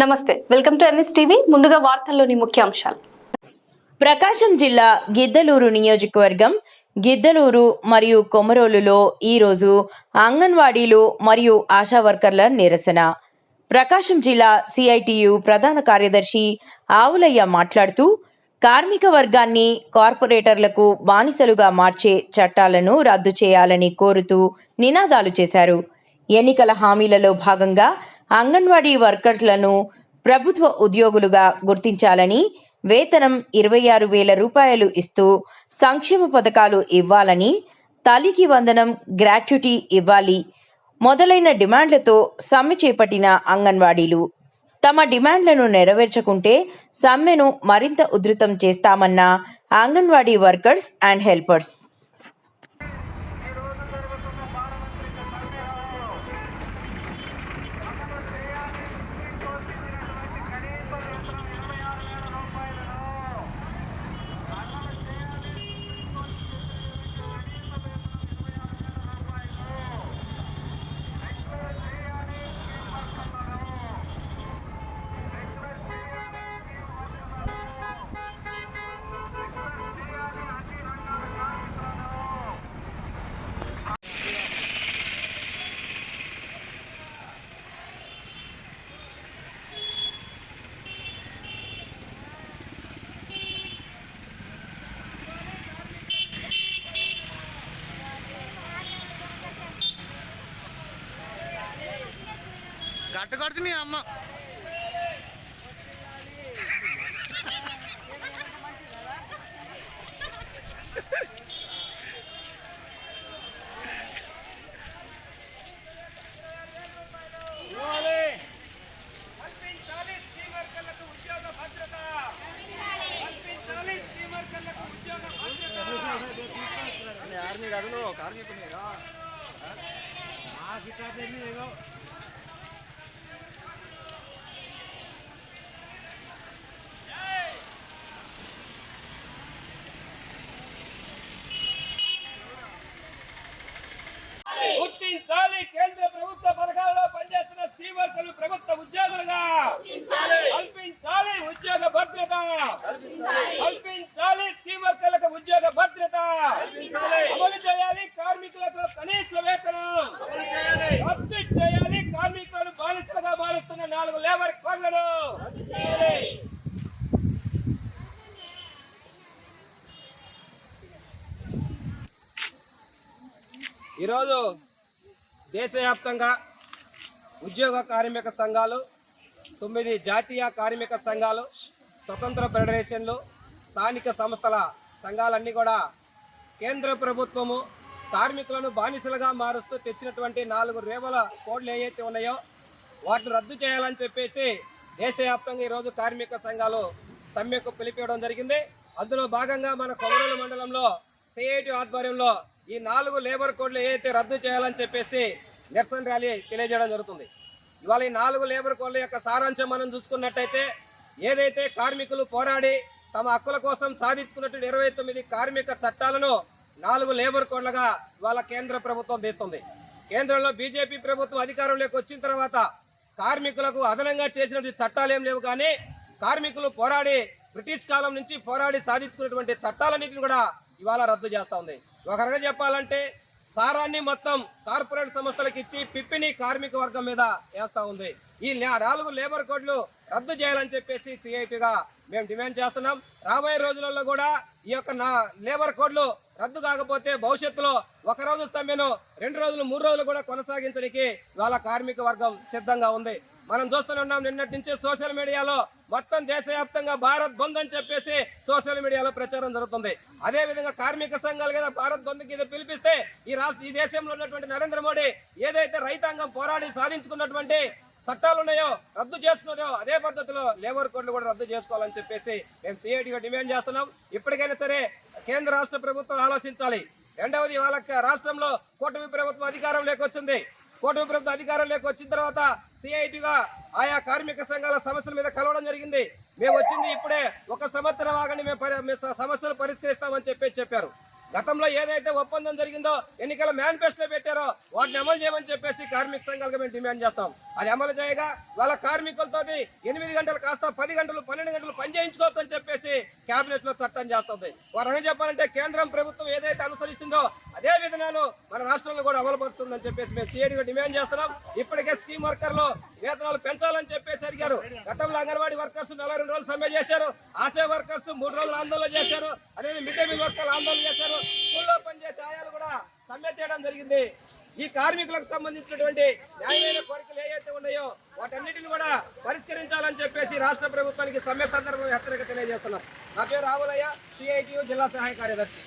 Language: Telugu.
నమస్తే వెల్కమ్ టు ఎన్ఎస్ టీవీ. ముందుగా వార్తల్లోని ముఖ్యాంశాలు ప్రకాశం జిల్లా గిద్దలూరు నియోజకవర్గం గిద్దలూరు మరియు కొమరోలులో ఈరోజు అంగన్వాడీలు మరియు ఆశా వర్కర్ల నిరసన. ప్రకాశం జిల్లా సిఐటియు ప్రధాన కార్యదర్శి ఆవులయ్య మాట్లాడుతూ కార్మిక వర్గాన్ని కార్పొరేటర్లకు బానిసలుగా మార్చే చట్టాలను రద్దు చేయాలని కోరుతూ నినాదాలు చేశారు. ఎన్నికల హామీలలో భాగంగా అంగన్వాడీ వర్కర్లను ప్రభుత్వ ఉద్యోగులుగా గుర్తించాలని వేతనం ఇరవై ఆరు వేల రూపాయలు ఇస్తూ సంక్షేమ పథకాలు ఇవ్వాలని తల్లికి వందనం గ్రాట్యుటీ ఇవ్వాలి మొదలైన డిమాండ్లతో సమ్మె చేపట్టిన అంగన్వాడీలు. తమ డిమాండ్లను నెరవేర్చకుంటే సమ్మెను మరింత ఉధృతం చేస్తామన్న అంగన్వాడీ వర్కర్స్ అండ్ హెల్పర్స్. గట్ట కొడుతుంది అమ్మ కల్పించాలి స్కీమర్కర్లకు ఉద్యోగ భద్రత కల్పించాలి స్కీమర్కర్లకు ఉద్యోగ భద్రత ఆర్మీ కాదు కార్మికులు మా గిట్టాన్ని ఏదో గుర్తించాలి కేంద్ర ప్రభుత్వ పథకాలలో పనిచేస్తున్న స్కీమర్కలు ప్రభుత్వ ఉద్యోగులుగా. కల్పించాలి ఉద్యోగ భద్రత. కల్పించాలి స్కీమర్కలకు ఉద్యోగ భద్రత. అమలు చేయాలి కార్మికులకు కనీస వేతనం. రద్దు చేయాలి కార్మికులను బానిసలుగా మారుస్తున్న నాలుగు లేబర్ కోడ్లను. ఈరోజు దేశవ్యాప్తంగా ఉద్యోగ కార్మిక సంఘాలు తొమ్మిది జాతీయ కార్మిక సంఘాలు స్వతంత్ర ఫెడరేషన్లు స్థానిక సంస్థల సంఘాలన్నీ కూడా కేంద్ర ప్రభుత్వము కార్మికులను బానిసలుగా మారుస్తూ తెచ్చినటువంటి నాలుగు రేవల కోడ్లు ఏవైతే ఉన్నాయో వాటిని రద్దు చేయాలని చెప్పేసి దేశవ్యాప్తంగా ఈరోజు కార్మిక సంఘాలు సమ్మెకు పిలిపివ్వడం జరిగింది. అందులో భాగంగా మన కొమరూలు మండలంలో సిఐటి ఆధ్వర్యంలో ఈ నాలుగు లేబర్ కోడ్లు ఏదైతే రద్దు చేయాలని చెప్పేసి నిరసన ర్యాలీ తెలియజేయడం జరుగుతుంది. ఇవాళ ఈ నాలుగు లేబర్ కోడ్ల యొక్క సారాంశం మనం చూసుకున్నట్టయితే ఏదైతే కార్మికులు పోరాడి తమ హక్కుల కోసం సాధించుకున్నటువంటి ఇరవై తొమ్మిది కార్మిక చట్టాలను నాలుగు లేబర్ కోడ్లుగా ఇవాళ కేంద్ర ప్రభుత్వం తీస్తుంది. కేంద్రంలో బీజేపీ ప్రభుత్వం అధికారంలోకి వచ్చిన తర్వాత కార్మికులకు అదనంగా చేసినటువంటి చట్టాలు ఏం లేవు కానీ కార్మికులు పోరాడి బ్రిటిష్ కాలం నుంచి పోరాడి సాధించుకున్నటువంటి చట్టాలన్నింటిని కూడా ఇవాళ రద్దు చేస్తూ ఉంది. ఒక రకంగా చెప్పాలంటే సారాన్ని మొత్తం కార్పొరేట్ సంస్థలకు ఇచ్చి పిప్పిని కార్మిక వర్గం మీద వేస్తూ ఉంది. ఈ నాలుగు లేబర్ కోడ్లు రద్దు చేయాలని చెప్పేసి సిఐటిగా మేము డిమాండ్ చేస్తున్నాం. రాబోయే రోజులలో కూడా ఈ యొక్క నా లేబర్ కోడ్లు రద్దు కాకపోతే భవిష్యత్తులో ఒక రోజు సమ్మెను రెండు రోజులు మూడు రోజులు కూడా కొనసాగించడానికి ఇవాళ కార్మిక వర్గం సిద్ధంగా ఉంది. మనం చూస్తూనే ఉన్నాం నిన్నటి నుంచి సోషల్ మీడియాలో మొత్తం దేశవ్యాప్తంగా భారత్ బంద్ అని చెప్పేసి సోషల్ మీడియాలో ప్రచారం జరుగుతుంది. అదే విధంగా కార్మిక సంఘాలు కదా భారత్ బంద్ కింద పిలిపిస్తే ఈ రాష్ట్ర ఈ దేశంలో ఉన్నటువంటి నరేంద్ర మోడీ ఏదైతే రైతాంగం పోరాడి సాధించుకున్నటువంటి చట్టాలు ఉన్నాయో రద్దు చేసుకున్నాయో అదే పద్ధతిలో లేబర్ కోడ్లు కూడా రద్దు చేసుకోవాలని చెప్పేసి మేము సిఐటిగా డిమాండ్ చేస్తున్నాం. ఇప్పటికైనా సరే కేంద్ర రాష్ట్ర ప్రభుత్వం ఆలోచించాలి. రెండవది వాళ్ళకి రాష్ట్రంలో కూటమి ప్రభుత్వం అధికారం వచ్చింది కూటమి ప్రభుత్వం అధికారం వచ్చిన తర్వాత సిఐటిగా ఆయా కార్మిక సంఘాల సమస్యల మీద కలవడం జరిగింది. మేము వచ్చింది ఇప్పుడే ఒక సంవత్సరం ఆగండి మేము సమస్యలు పరిష్కరిస్తామని చెప్పేసి చెప్పారు. గతంలో ఏదైతే ఒప్పందం జరిగిందో ఎన్నికల మేనిఫెస్టో పెట్టారో వాటిని అమలు చేయమని చెప్పేసి కార్మిక సంఘాలకు మేము డిమాండ్ చేస్తాం. అది అమలు చేయగా వాళ్ళ కార్మికులతో ఎనిమిది గంటలు కాస్త పది గంటలు పన్నెండు గంటలు పనిచేయించుకోవచ్చని చెప్పేసి క్యాబినెట్లో లో చట్టం చేస్తుంది. వారు ఏం చెప్పాలంటే కేంద్రం ప్రభుత్వం ఏదైతే అనుసరిస్తుందో అదే విధానాలు మన రాష్ట్రంలో కూడా అమలుపరుస్తుందని చెప్పేసి మేము సిఐడిగా డిమాండ్ చేస్తున్నాం. ఇప్పటికే స్కీమ్ వర్కర్లు వేతనాలు పెంచాలని చెప్పేసి అడిగారు. గతంలో అంగన్వాడీ వర్కర్స్ నలభై రెండు రోజులు సమ్మె చేశారు. ఆశా వర్కర్స్ మూడు రోజులు ఆందోళన చేశారు. అదే మిడ్ డే మీల్ వర్కర్లు ఆందోళన చేశారు. స్కూల్లో పనిచేసే ఆయాలు కూడా సమ్మె చేయడం జరిగింది. ఈ కార్మికులకు సంబంధించినటువంటి న్యాయమైన కోరికలు ఏవైతే ఉన్నాయో వాటన్నిటిని కూడా పరిష్కరించాలని చెప్పేసి రాష్ట్ర ప్రభుత్వానికి సమ్మె సందర్భంగా హెచ్చరిక తెలియజేస్తున్నాం. నా పేరు రావులయ్య సిఐటియు జిల్లా సహాయ కార్యదర్శి.